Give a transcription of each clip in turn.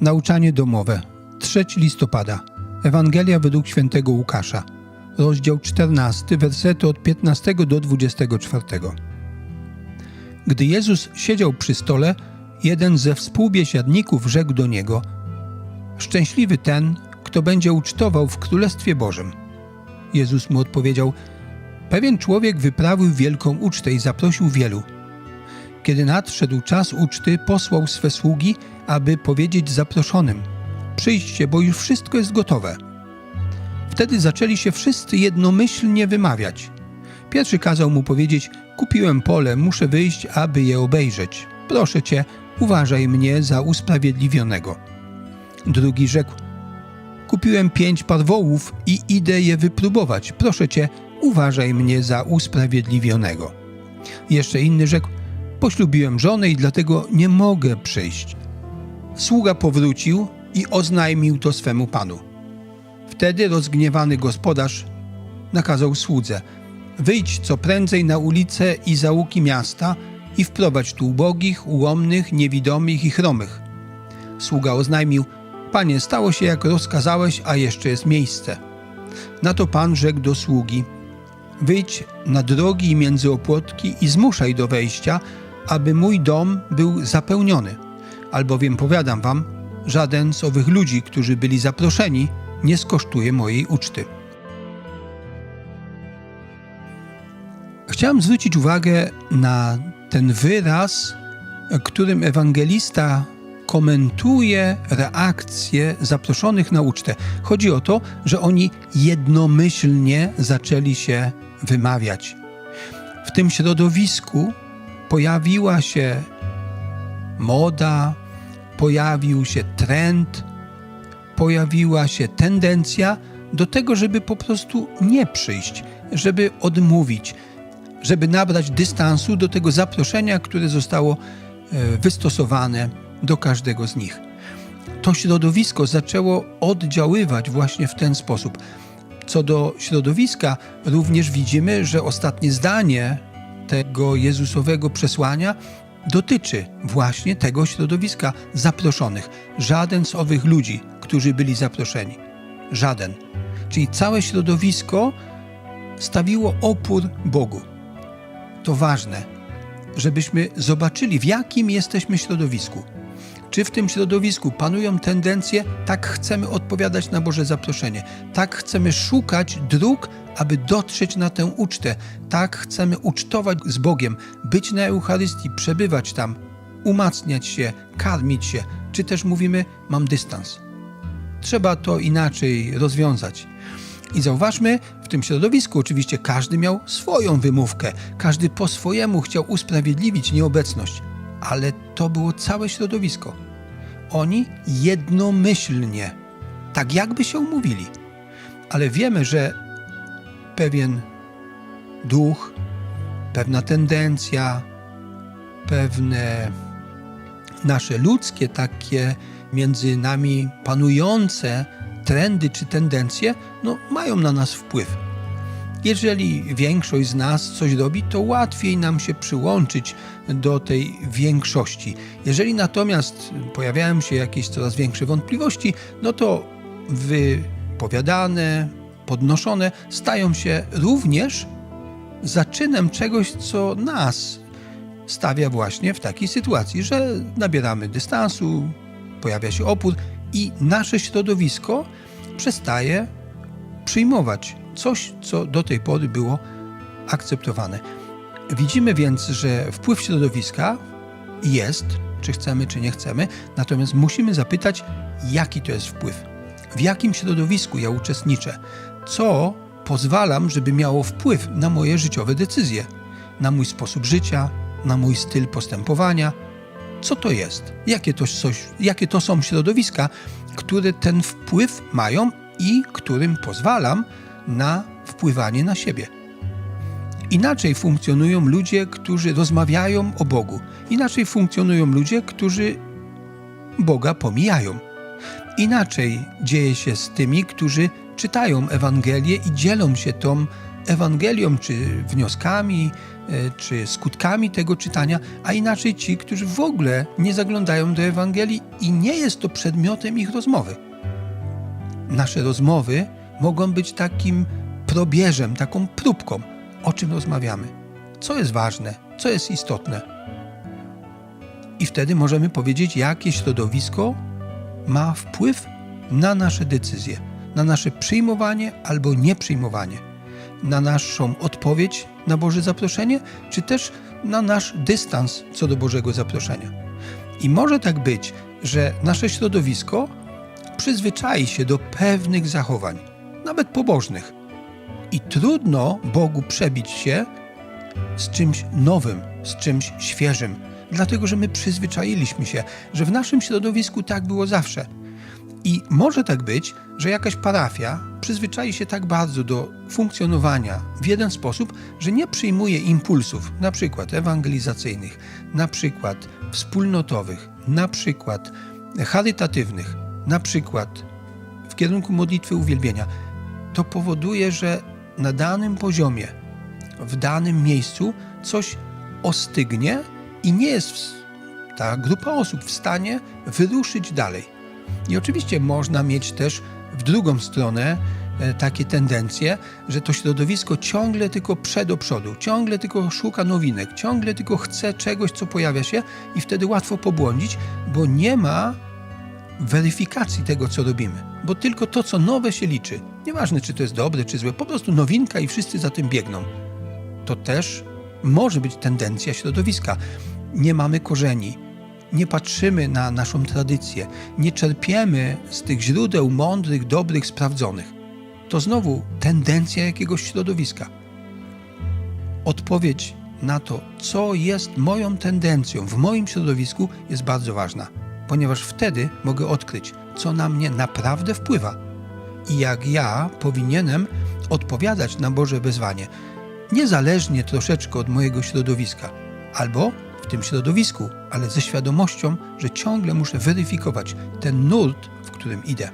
Nauczanie domowe. 3 listopada. Ewangelia według świętego Łukasza. Rozdział 14, wersety od 15 do 24. Gdy Jezus siedział przy stole, jeden ze współbiesiadników rzekł do niego: Szczęśliwy ten, kto będzie ucztował w Królestwie Bożym. Jezus mu odpowiedział: Pewien człowiek wyprawił wielką ucztę i zaprosił wielu. Kiedy nadszedł czas uczty, posłał swe sługi, aby powiedzieć zaproszonym: Przyjdźcie, bo już wszystko jest gotowe. Wtedy zaczęli się wszyscy jednomyślnie wymawiać. Pierwszy kazał mu powiedzieć: Kupiłem pole, muszę wyjść, aby je obejrzeć. Proszę cię, uważaj mnie za usprawiedliwionego. Drugi rzekł: Kupiłem pięć par wołów i idę je wypróbować. Proszę cię, uważaj mnie za usprawiedliwionego. Jeszcze inny rzekł: Poślubiłem żonę i dlatego nie mogę przyjść. Sługa powrócił i oznajmił to swemu panu. Wtedy rozgniewany gospodarz nakazał słudze: Wyjdź co prędzej na ulice i załuki miasta i wprowadź tu ubogich, ułomnych, niewidomych i chromych. Sługa oznajmił: Panie, stało się jak rozkazałeś, a jeszcze jest miejsce. Na to pan rzekł do sługi: Wyjdź na drogi i między opłotki i zmuszaj do wejścia, aby mój dom był zapełniony. Albowiem powiadam wam, żaden z owych ludzi, którzy byli zaproszeni, nie skosztuje mojej uczty. Chciałem zwrócić uwagę na ten wyraz, którym ewangelista komentuje reakcję zaproszonych na ucztę. Chodzi o to, że oni jednomyślnie zaczęli się wymawiać. W tym środowisku pojawiła się moda, pojawił się trend, pojawiła się tendencja do tego, żeby po prostu nie przyjść, żeby odmówić, żeby nabrać dystansu do tego zaproszenia, które zostało e, wystosowane do każdego z nich. To środowisko zaczęło oddziaływać właśnie w ten sposób. Co do środowiska, również widzimy, że ostatnie zdanie tego Jezusowego przesłania dotyczy właśnie tego środowiska zaproszonych. Żaden z owych ludzi, którzy byli zaproszeni. Żaden. Czyli całe środowisko stawiło opór Bogu. To ważne, żebyśmy zobaczyli, w jakim jesteśmy środowisku. Czy w tym środowisku panują tendencje, tak chcemy odpowiadać na Boże zaproszenie, tak chcemy szukać dróg, aby dotrzeć na tę ucztę, tak chcemy ucztować z Bogiem, być na Eucharystii, przebywać tam, umacniać się, karmić się, czy też mówimy, mam dystans. Trzeba to inaczej rozwiązać. I zauważmy, w tym środowisku oczywiście każdy miał swoją wymówkę, każdy po swojemu chciał usprawiedliwić nieobecność, ale to było całe środowisko. Oni jednomyślnie, tak jakby się umówili, ale wiemy, że pewien duch, pewna tendencja, pewne nasze ludzkie takie między nami panujące trendy czy tendencje, no, mają na nas wpływ. Jeżeli większość z nas coś robi, to łatwiej nam się przyłączyć do tej większości. Jeżeli natomiast pojawiają się jakieś coraz większe wątpliwości, no to wypowiadane, podnoszone stają się również zaczynem czegoś, co nas stawia właśnie w takiej sytuacji, że nabieramy dystansu, pojawia się opór i nasze środowisko przestaje przyjmować coś, co do tej pory było akceptowane. Widzimy więc, że wpływ środowiska jest, czy chcemy, czy nie chcemy, natomiast musimy zapytać, jaki to jest wpływ. W jakim środowisku ja uczestniczę? Co pozwalam, żeby miało wpływ na moje życiowe decyzje, na mój sposób życia, na mój styl postępowania? Co to jest? Jakie to, coś, jakie to są środowiska, które ten wpływ mają i którym pozwalam na wpływanie na siebie. Inaczej funkcjonują ludzie, którzy rozmawiają o Bogu. Inaczej funkcjonują ludzie, którzy Boga pomijają. Inaczej dzieje się z tymi, którzy czytają Ewangelię i dzielą się tą Ewangelią, czy wnioskami, e, czy skutkami tego czytania, a inaczej ci, którzy w ogóle nie zaglądają do Ewangelii i nie jest to przedmiotem ich rozmowy. Nasze rozmowy mogą być takim probierzem, taką próbką, o czym rozmawiamy, co jest ważne, co jest istotne. I wtedy możemy powiedzieć, jakie środowisko ma wpływ na nasze decyzje, na nasze przyjmowanie albo nieprzyjmowanie, na naszą odpowiedź na Boże zaproszenie, czy też na nasz dystans co do Bożego zaproszenia. I może tak być, że nasze środowisko przyzwyczai się do pewnych zachowań, nawet pobożnych. I trudno Bogu przebić się z czymś nowym, z czymś świeżym, dlatego że my przyzwyczailiśmy się, że w naszym środowisku tak było zawsze. I może tak być, że jakaś parafia przyzwyczai się tak bardzo do funkcjonowania w jeden sposób, że nie przyjmuje impulsów, na przykład ewangelizacyjnych, na przykład wspólnotowych, na przykład charytatywnych, na przykład w kierunku modlitwy uwielbienia. To powoduje, że na danym poziomie, w danym miejscu coś ostygnie i nie jest ta grupa osób w stanie wyruszyć dalej. I oczywiście można mieć też w drugą stronę e, takie tendencje, że to środowisko ciągle tylko prze do przodu, ciągle tylko szuka nowinek, ciągle tylko chce czegoś, co pojawia się i wtedy łatwo pobłądzić, bo nie ma weryfikacji tego, co robimy. Bo tylko to, co nowe się liczy. Nieważne, czy to jest dobre, czy złe, po prostu nowinka i wszyscy za tym biegną. To też może być tendencja środowiska. Nie mamy korzeni, nie patrzymy na naszą tradycję, nie czerpiemy z tych źródeł mądrych, dobrych, sprawdzonych. To znowu tendencja jakiegoś środowiska. Odpowiedź na to, co jest moją tendencją w moim środowisku, jest bardzo ważna, ponieważ wtedy mogę odkryć, co na mnie naprawdę wpływa i jak ja powinienem odpowiadać na Boże wezwanie, niezależnie troszeczkę od mojego środowiska, albo w tym środowisku, ale ze świadomością, że ciągle muszę weryfikować ten nurt, w którym idę.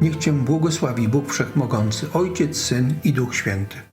Niech Cię błogosławi Bóg Wszechmogący, Ojciec, Syn i Duch Święty.